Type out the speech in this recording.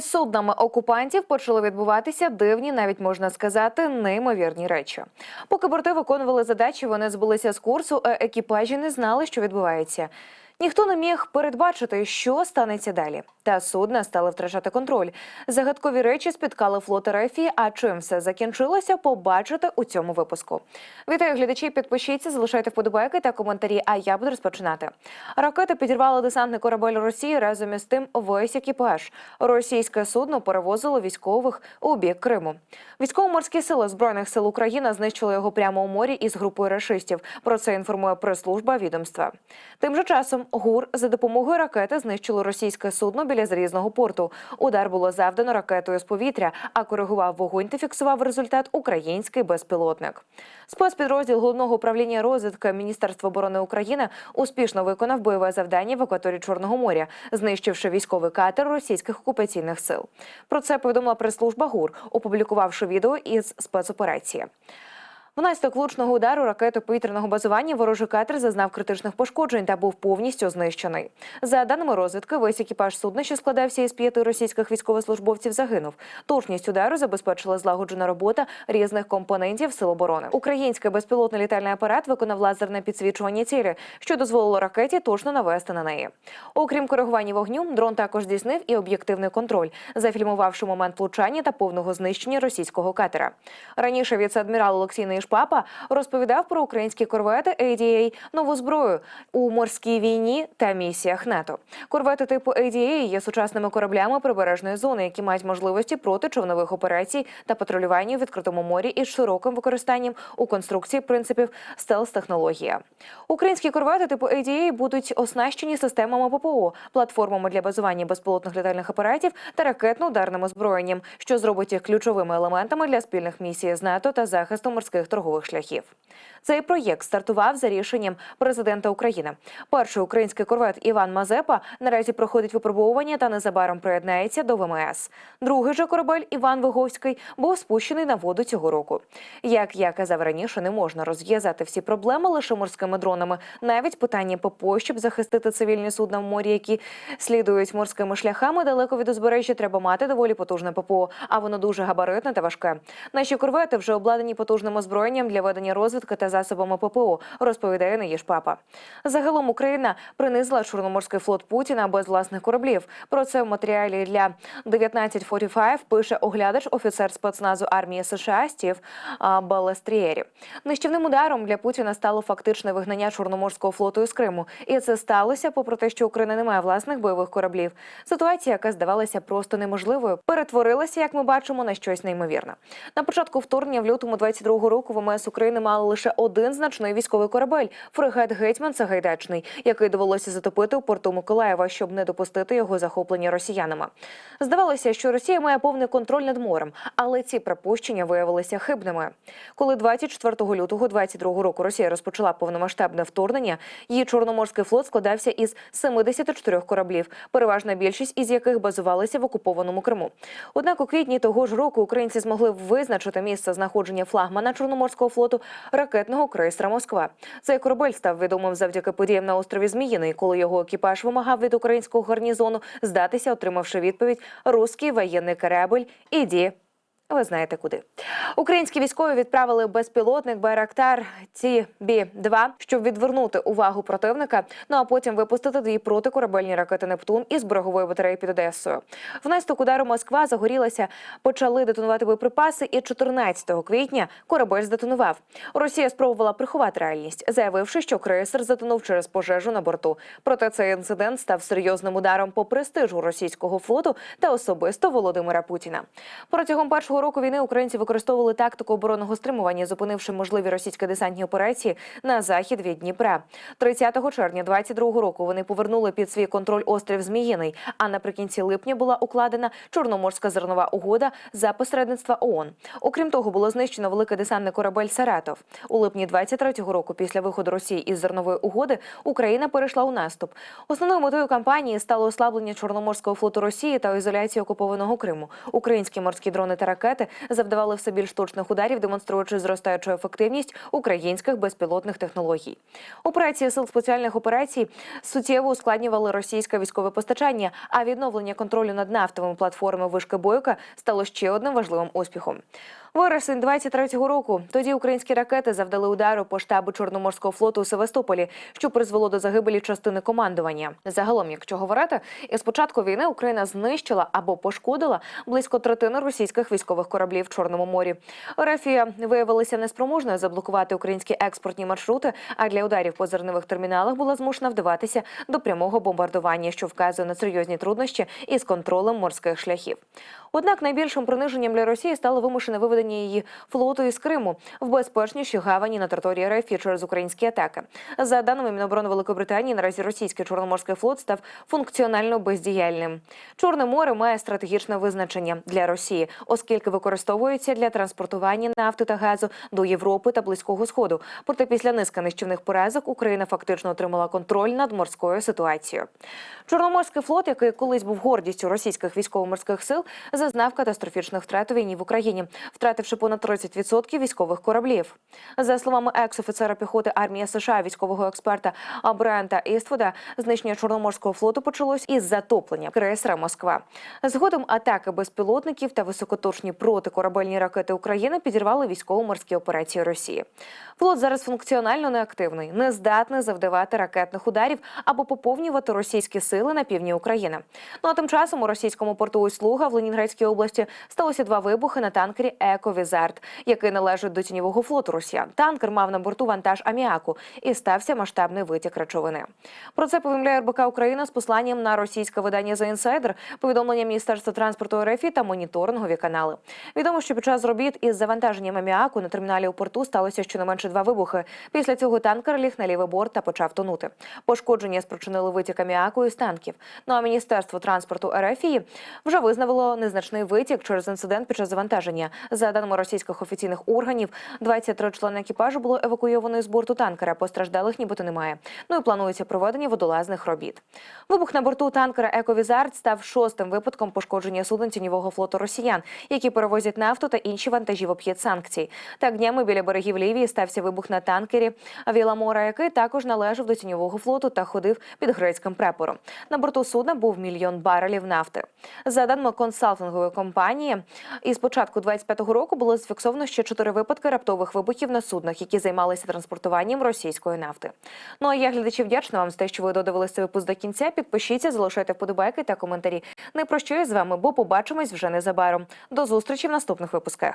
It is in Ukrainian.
Суднами окупантів почали відбуватися дивні, навіть можна сказати, неймовірні речі. Поки борти виконували задачі, вони збулися з курсу, а екіпажі не знали, що відбувається. Ніхто не міг передбачити, що станеться далі. Та судна стали втрачати контроль. Загадкові речі спіткали флот РФ, а чим все закінчилося, побачите у цьому випуску. Вітаю глядачі, підпишіться, залишайте вподобайки та коментарі. А я буду розпочинати. Ракети підірвали десантний корабель Росії разом із тим весь екіпаж. Російське судно перевозило військових у бік Криму. Військово-морські сили збройних сил України знищили його прямо у морі із групою рашистів. Про це інформує прес-служба відомства. Тим же часом ГУР за допомогою ракети знищило російське судно біля залізного порту. Удар було завдано ракетою з повітря, а коригував вогонь та фіксував результат український безпілотник. Спецпідрозділ головного управління розвідки Міністерства оборони України успішно виконав бойове завдання в акваторії Чорного моря, знищивши військовий катер російських окупаційних сил. Про це повідомила прес-служба ГУР, опублікувавши відео із спецоперації. Внаслідок влучного удару ракети повітряного базування ворожий катер зазнав критичних пошкоджень та був повністю знищений. За даними розвідки, весь екіпаж судна, що складався із п'яти російських військовослужбовців, загинув. Точність удару забезпечила злагоджена робота різних компонентів сил оборони. Український безпілотний літальний апарат виконав лазерне підсвічування цілі, що дозволило ракеті точно навести на неї. Окрім коригування вогню, дрон також здійснив і об'єктивний контроль, зафільмувавши момент влучання та повного знищення російського катера. Раніше віце-адмірал Олексій Нишпапа розповідав про українські корвети ADA, нову зброю у морській війні та місіях НАТО. Корвети типу ADA є сучасними кораблями прибережної зони, які мають можливості проти човнових операцій та патрулювання в відкритому морі із широким використанням у конструкції принципів стелс-технологія. Українські корвети типу ADA будуть оснащені системами ППО, платформами для базування безпілотних літальних апаратів та ракетно-ударним озброєнням, що зробить їх ключовими елементами для спільних місій з НАТО та захисту морських торгових шляхів. Цей проєкт стартував за рішенням президента України. Перший український корвет Іван Мазепа наразі проходить випробовування та незабаром приєднається до ВМС. Другий же корабель Іван Виговський був спущений на воду цього року. Як я казав раніше, не можна розв'язати всі проблеми лише морськими дронами. Навіть питання ППО, щоб захистити цивільні судна в морі, які слідують морськими шляхами далеко від узбережжя, треба мати доволі потужне ППО, а воно дуже габаритне та важке. Наші корвети вже обладнані потужним озброєнням для ведення розвідки та засобами ППО, розповідає Неїж Папа. Загалом Україна принизила Чорноморський флот Путіна без власних кораблів. Про це в матеріалі для 1945 пише оглядач офіцер спецназу армії США Стів Балестрієрі. Нищівним ударом для Путіна стало фактичне вигнання Чорноморського флоту із Криму, і це сталося попри те, що Україна не має власних бойових кораблів. Ситуація, яка здавалася просто неможливою, перетворилася, як ми бачимо, на щось неймовірне. На початку вторгнення в лютому 22-го року ВМС України мали лише один значний військовий корабель фрегат Гетьман Сагайдачний, який довелося затопити у порту Миколаєва, щоб не допустити його захоплення росіянами. Здавалося, що Росія має повний контроль над морем, але ці припущення виявилися хибними. Коли 24 лютого 22 року Росія розпочала повномасштабне вторгнення, її чорноморський флот складався із 74 кораблів, переважна більшість із яких базувалися в окупованому Криму. Однак у квітні того ж року українці змогли визначити місце знаходження флагмана Чорноморського флоту ракетного крейсера Москва. Цей корабель став відомим завдяки подіям на острові Зміїний, коли його екіпаж вимагав від українського гарнізону здатися, отримавши відповідь Руський воєнний корабль, іді ви знаєте куди. Українські військові відправили безпілотник Байрактар ТБ-2, щоб відвернути увагу противника. Ну а потім випустити дві протикорабельні ракети Нептун із берегової батареї під Одесою. Внаслідок удару Москва загорілася, почали детонувати боєприпаси, і 14 квітня корабель здетонував. Росія спробувала приховати реальність, заявивши, що крейсер затонув через пожежу на борту. Проте цей інцидент став серйозним ударом по престижу російського флоту та особисто Володимира Путіна. Протягом першого року війни українці використовували тактику оборонного стримування, зупинивши можливі російські десантні операції на захід від Дніпра. 30 червня 22 року вони повернули під свій контроль острів Зміїний. А наприкінці липня була укладена Чорноморська зернова угода за посередництва ООН. Окрім того, було знищено великий десантний корабель Саратов. У липні 23-го року, після виходу Росії із зернової угоди, Україна перейшла у наступ. Основною метою кампанії стало ослаблення Чорноморського флоту Росії та ізоляція окупованого Криму. Українські морські дрони та ракети ракети завдавали все більш точних ударів, демонструючи зростаючу ефективність українських безпілотних технологій. Операції сил спеціальних операцій суттєво ускладнювали російське військове постачання, а відновлення контролю над нафтовими платформами вишки Бойка стало ще одним важливим успіхом. Вересень 23-го року тоді українські ракети завдали удару по штабу Чорноморського флоту у Севастополі, що призвело до загибелі частини командування. Загалом, якщо говорити, із початку війни Україна знищила або пошкодила близько третини російських військових кораблів в Чорному морі. Рефія виявилася неспроможною заблокувати українські експортні маршрути, а для ударів по зернових терміналах була змушена вдаватися до прямого бомбардування, що вказує на серйозні труднощі із контролем морських шляхів. Однак найбільшим приниженням для Росії стало вимушене виведення її флоту із Криму в безпечніші гавані на території РФ через українські атаки. За даними Міноборони Великої Британії, наразі російський чорноморський флот став функціонально бездіяльним. Чорне море має стратегічне визначення для Росії, оскільки використовується для транспортування нафти та газу до Європи та Близького Сходу. Проте після низки нищівних поразок Україна фактично отримала контроль над морською ситуацією. Чорноморський флот, який колись був гордістю російських військово-морських сил, зазнав катастрофічних втрат війні в Україні, втративши понад 30% військових кораблів. За словами екс-офіцера піхоти армії США, військового експерта Брента Іствуда, знищення Чорноморського флоту почалось із затоплення крейсера Москва. Згодом атаки безпілотників та високоточні протикорабельні ракети України підірвали військово-морські операції Росії. Флот зараз функціонально неактивний, не здатний завдавати ракетних ударів або поповнювати російські сили на півдні України. Ну а тим часом у російському порту Услуга в Ленінградській області сталося два вибухи на танкері Еко Візард, який належить до тіньового флоту Росіян. Танкер мав на борту вантаж аміаку і стався масштабний витік речовини. Про це повідомляє РБК Україна з посланням на російське видання The Insider, повідомлення Міністерства транспорту РФ та моніторингові канали. Відомо, що під час робіт із завантаженням аміаку на терміналі у порту сталося щонайменше два вибухи. Після цього танкер ліг на лівий борт та почав тонути. Пошкодження спричинили витік аміаку із танків. Ну а міністерство транспорту РФ вже визнало незначний витік через інцидент під час завантаження. За даними російських офіційних органів, 23 члени екіпажу було евакуйовано з борту танкера. Постраждалих нібито немає. Ну і планується проведення водолазних робіт. Вибух на борту танкера Ековізард став шостим випадком пошкодження суден тіньового флоту росіян, які перевозять нафту та інші вантажі в об'єд санкцій. Так днями біля берегів Лівії стався вибух на танкері Віламора, який також належав до тіньового флоту та ходив під грецьким прапором. На борту судна був мільйон барелів нафти. За даними консалтингової компанії, із початку 25-го року було зафіксовано ще чотири випадки раптових вибухів на суднах, які займалися транспортуванням російської нафти. Ну а я глядачі вдячна вам за те, що ви додивилися випуск до кінця. Підпишіться, залишайте вподобайки та коментарі. Не прощаюсь з вами, бо побачимось вже незабаром. До зустрічі в наступних випусках.